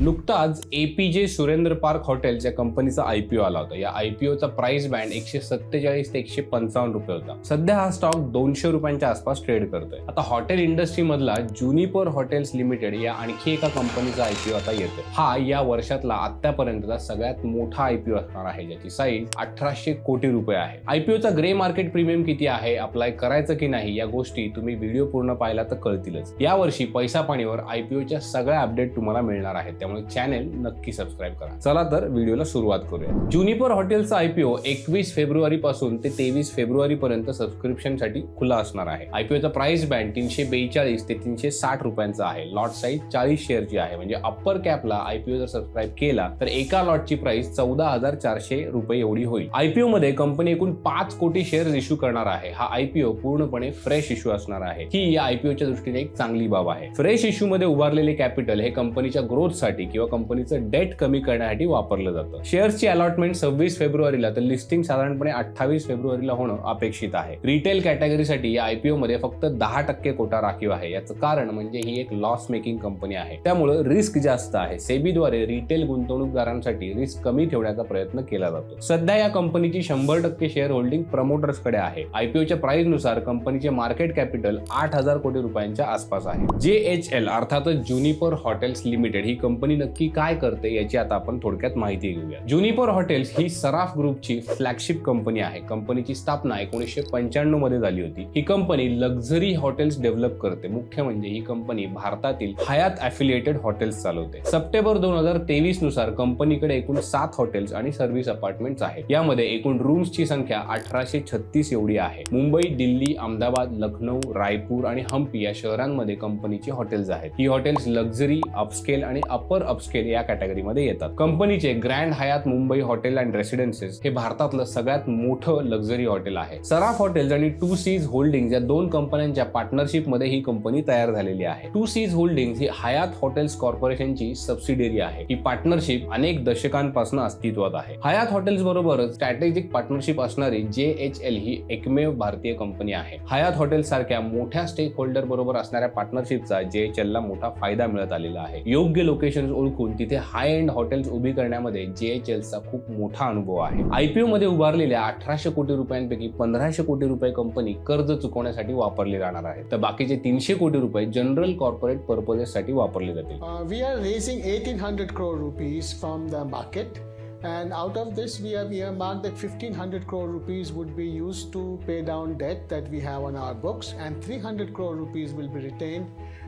नुकताच APJ Surendra park hotels या कंपनीचा आयपीओ आला होता. या आयपीओचा प्राइस बँड एकशे सत्तेचाळीस ते एकशे पंचावन्न रुपये होता. सध्या हा स्टॉक दोनशे रुपयांच्या आसपास ट्रेड करतोय. आता हॉटेल इंडस्ट्रीमधला ज्युनिपर हॉटेल्स लिमिटेड या आणखी एका कंपनीचा आयपीओ आता येतोय. हा या वर्षातला आतापर्यंतचा सगळ्यात मोठा आयपीओ असणार आहे ज्याची साईज अठराशे कोटी रुपये आहे. आयपीओचा ग्रे मार्केट प्रीमियम किती आहे अप्लाय करायचं की नाही या गोष्टी तुम्ही व्हिडिओ पूर्ण पाहिला तर कळतीलच. यावर्षी पैसा पाणीवर आयपीओच्या सगळ्या अपडेट तुम्हाला मिळणार आहेत. त्यामुळे चॅनेल नक्की सबस्क्राईब करा. चला तर व्हिडिओला सुरुवात करूया. जुनिपर हॉटेलचा आयपीओ एकवीस फेब्रुवारी पासून ते तेवीस फेब्रुवारी पर्यंत सबस्क्रिप्शनसाठी खुला असणार आहे. आयपीओचा प्राइस बँड तीनशे बेचाळीस ते तीनशे साठ रुपयांचा आहे. लॉट साईज चाळीस शेअरची आहे. म्हणजे अप्पर कॅपला आयपीओ जर सबस्क्राईब केला तर एका लॉटची प्राइस चौदा हजार चारशे रुपये एवढी होईल. आयपीओ मध्ये कंपनी एकूण पाच कोटी शेअर्स इश्यू करणार आहे. हा आयपीओ पूर्णपणे फ्रेश इश्यू असणार आहे. ही या आयपीओच्या दृष्टीने एक चांगली बाब आहे. फ्रेश इश्यू मध्ये उभारलेले कॅपिटल हे कंपनीच्या ग्रोथसाठी किंवा कंपनीचं डेट कमी करण्यासाठी वापरलं जातं. शेअर्सची अलॉटमेंट सव्वीस फेब्रुवारीला तर लिस्टिंग साधारणपणे अठ्ठावीस फेब्रुवारीला होणं अपेक्षित आहे. रिटेल कॅटेगरीसाठी या आयपीओ मध्ये फक्त दहा टक्के कोटा राखीव आहे. याचं कारण म्हणजे ही एक लॉस मेकिंग कंपनी आहे. त्यामुळे रिस्क जास्त आहे. सेबीद्वारे रिटेल गुंतवणूकदारांसाठी रिस्क कमी ठेवण्याचा प्रयत्न केला जातो. सध्या या कंपनीची शंभर टक्के शेअर होल्डिंग प्रमोटर्सकडे आहे. आयपीओच्या प्राइसनुसार कंपनीचे मार्केट कॅपिटल आठ हजार कोटी रुपयांच्या आसपास आहे. जे एच एल अर्थातच जुनिपर हॉटेल्स लिमिटेड ही कंपनी नक्की काय करते याची आता आपण थोडक्यात माहिती घेऊया. ज्युनिपर हॉटेल्स ही सराफ ग्रुपची फ्लॅगशिप कंपनी आहे. कंपनीची स्थापना एकोणीसशे पंच्याण्णवमध्ये झाली होती. ही कंपनी लक्झरी हॉटेल्स डेव्हलप करते. मुख्य म्हणजे ही कंपनी भारतातील हयात अफिलिएटेड हॉटेल्स चालवते. सप्टेंबर दोन हजार तेवीसनुसार कंपनीकडे एकूण सात हॉटेल्स आणि सर्व्हिस अपार्टमेंट्स आहेत. यामध्ये एकूण रूम्सची संख्या अठराशे छत्तीस एवढी आहे. मुंबई दिल्ली अहमदाबाद लखनौ रायपूर आणि हम्पी या शहरांमध्ये कंपनीची हॉटेल्स आहेत. ही हॉटेल्स लक्झरी अपस्केल आणि अपर अपस्केल या कॅटेगरीमध्ये येतात. कंपनीचे grand Hyatt Mumbai hotel and residences हे भारतातलं सगळ्यात मोठं लक्झरी हॉटेल आहे. सराफ हॉटेल्स आणि टू सीज होल्डिंग या दोन कंपन्यांच्या पार्टनरशिपमध्ये ही कंपनी तयार झालेली आहे. टू सीज होल्डिंग ही हयात हॉटेल्स कॉर्पोरेशनची सबसिडियरी आहे. ही पार्टनरशिप अनेक दशकांपासून अस्तित्वात आहे. हयात हॉटेल्स बरोबरच स्ट्रॅटेजिक पार्टनरशिप असणारी जे एच एल ही एकमेव भारतीय कंपनी आहे. हयात हॉटेल सारख्या मोठ्या स्टेक होल्डर बरोबर असणाऱ्या पार्टनरशिपचा जे एच एल ला मोठा फायदा मिळत आलेला आहे. योग्य लोकेशन ओळखून तिथे हाय एंड हॉटेल्स उभी करण्यामध्ये जे एच एलचा खूप मोठा अनुभव आहे. आयपीओ मध्ये उभारलेल्या अठराशे कोटी रुपयांपैकी पंधराशे कोटी रुपये कंपनी कर्ज चुकवण्यासाठी वापरले जाणार आहे तर बाकीचे तीनशे कोटी रुपये जनरल कॉर्पोरेट पर्पजेस साठी वापरले जातील. We are raising eighteen hundred crore rupees from the market and out of this we have earmarked that 1500 crore rupees would be used to pay down debt that we have on our books and 300 crore rupees will be retained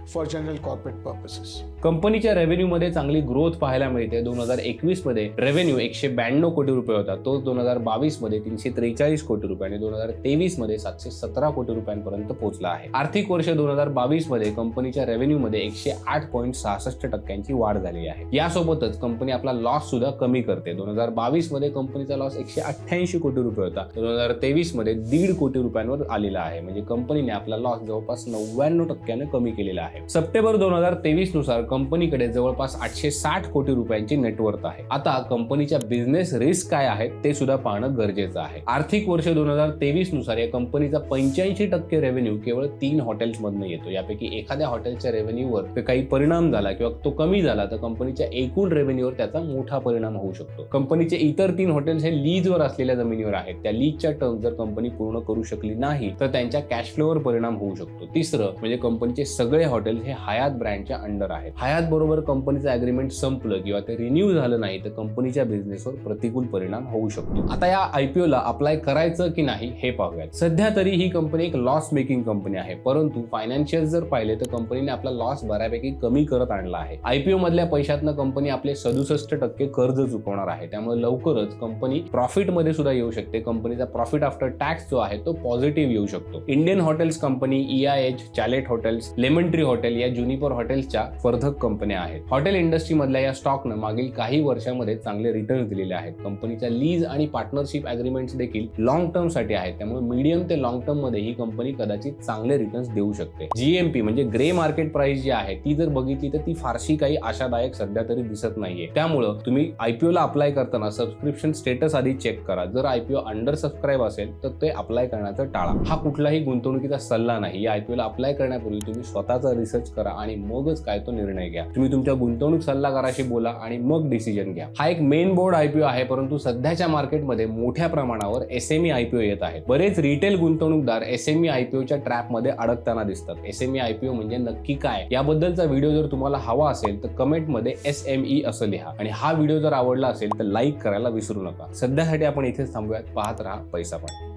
for general corporate purposes कंपनीच्या revenue मध्ये चांगली growth पाहायला मिळते. दोन हजार एकवीसमध्ये revenue एकशे ब्याण्णव कोटी रुपये होता. तो दोन हजार बावीसमध्ये तीनशे त्रेचाळीस कोटी रुपये आणि दोन हजार तेवीसमध्ये सातशे सतरा कोटी रुपयांपर्यंत पोहोचला आहे. आर्थिक वर्ष दोन हजार बावीसमध्ये कंपनीच्या रेव्हेन्यू मध्ये एकशे आठ पॉईंट सहासष्ट टक्क्यांची वाढ झाली आहे. यासोबतच कंपनी आपला लॉस सुद्धा कमी करते. दोन हजार बावीसमध्ये कंपनीचा लॉस एकशे अठ्ठ्याऐंशी कोटी रुपये होता. दोन हजार तेवीसमध्ये दीड कोटी रुपयांवर आलेला आहे. म्हणजे कंपनीने आपला लॉस जवळपास नव्याण्णव टक्क्याने कमी केलेला आहे. सप्टेंबर दोन हजार तेवीसनुसार कंपनीकडे जवळपास आठशे साठ कोटी रुपयांची नेटवर्थ आहे. आता कंपनीच्या बिझनेस रिस्क काय आहेत ते सुद्धा पाहणं गरजेचं आहे. आर्थिक वर्ष दोन हजार तेवीसनुसार या कंपनीचा पंच्याऐंशी टक्के रेव्हेन्यू केवळ तीन हॉटेल्स मधनं येतो. यापैकी एखाद्या हॉटेलच्या रेव्हेन्यूवर काही परिणाम झाला किंवा तो कमी झाला तर कंपनीच्या एकूण रेव्हेन्यूवर त्याचा मोठा परिणाम होऊ शकतो. कंपनीचे इतर तीन हॉटेल्स हे लीजवर असलेल्या जमिनीवर आहेत. त्या लीजच्या टर्म जर कंपनी पूर्ण करू शकली नाही तर त्यांच्या कॅश फ्लोवर परिणाम होऊ शकतो. तिसरं म्हणजे कंपनीचे सगळे हॉटेल्स हे हयात ब्रँडच्या अंडर आहेत. हयात बरोबर कंपनीचं अग्रीमेंट संपलं किंवा ते रिन्यू झालं नाही तर कंपनीच्या बिझनेसवर प्रतिकूल परिणाम होऊ शकतो. आता या आयपीओला अप्लाय करायचं की नाही हे पाहूयात. सध्या तरी ही कंपनी एक लॉस मेकिंग कंपनी आहे. परंतु फायनान्शियल जर पाहिले तर कंपनीने आपला लॉस बऱ्यापैकी कमी करत आणला आहे. आयपीओ मधल्या पैशातनं कंपनी आपले सदुसष्ट टक्के कर्ज चुकवणार आहे. त्यामुळे लवकरच कंपनी प्रॉफिटमध्ये सुद्धा येऊ शकते. कंपनीचा प्रॉफिट आफ्टर टॅक्स जो आहे तो पॉझिटिव्ह येऊ शकतो. Indian Hotels Company E I H Chalet Hotels Lemon Tree Hotel या ज्युनिपर हॉटेल्सच्या स्पर्धक कंपन्या आहेत. हॉटेल इंडस्ट्रीमधल्या या स्टॉकनं मागील काही वर्षामध्ये चांगले रिटर्न दिलेले आहेत. कंपनीच्या लीज आणि पार्टनरशिप अग्रीमेंट्स देखील लॉंग टर्मसाठी आहेत. त्यामुळे मीडियम ते लॉंग टर्ममध्ये ही कंपनी कदाचित चांगले रिटर्न्स देऊ शकते. जीएमपी म्हणजे ग्रे मार्केट प्राइस जी आहे ती जर बघितली तर ती फारशी काही आशादायक सध्या तरी दिसत नाहीये. त्यामुळं तुम्ही आयपीओ ला अप्लाय करताना सबस्क्रिप्शन स्टेटस आधी चेक करा. जर आयपीओ अंडर सबस्क्राईब असेल तर ते अप्लाय करण्याचं टाळा. हा कुठलाही गुंतवणुकीचा सल्ला नाही. या आय पी ओला अप्लाय करण्यापूर्वी तुम्ही स्वतःचा रिसर्च करा आणि मगच काय तो निर्णय घ्या. तुम्ही तुमच्या गुंतवणूक सल्लागाराशी बोला आणि मग डिसिजन घ्या. हा एक मेन बोर्ड आयपीओ आहे परंतु सध्याच्या मार्केटमध्ये मोठ्या प्रमाणावर एसएमई आयपीओ येत आहे बरेच रिटेल गुंतवणूकदार एसएमई आयपीओच्या ट्रॅपमध्ये अडकताना दिसतात. एसएमई आयपीओ म्हणजे नक्की काय? याबद्दलचा व्हिडिओ जर तुम्हाला हवा असेल तर कमेंटमध्ये एस एम ई असं लिहा. आणि हा व्हिडिओ जर आवडला असेल तर लाईक करायला विसरू नका. सध्यासाठी आपण इथेच थांबूयात. पाहत राहा पैसा पण.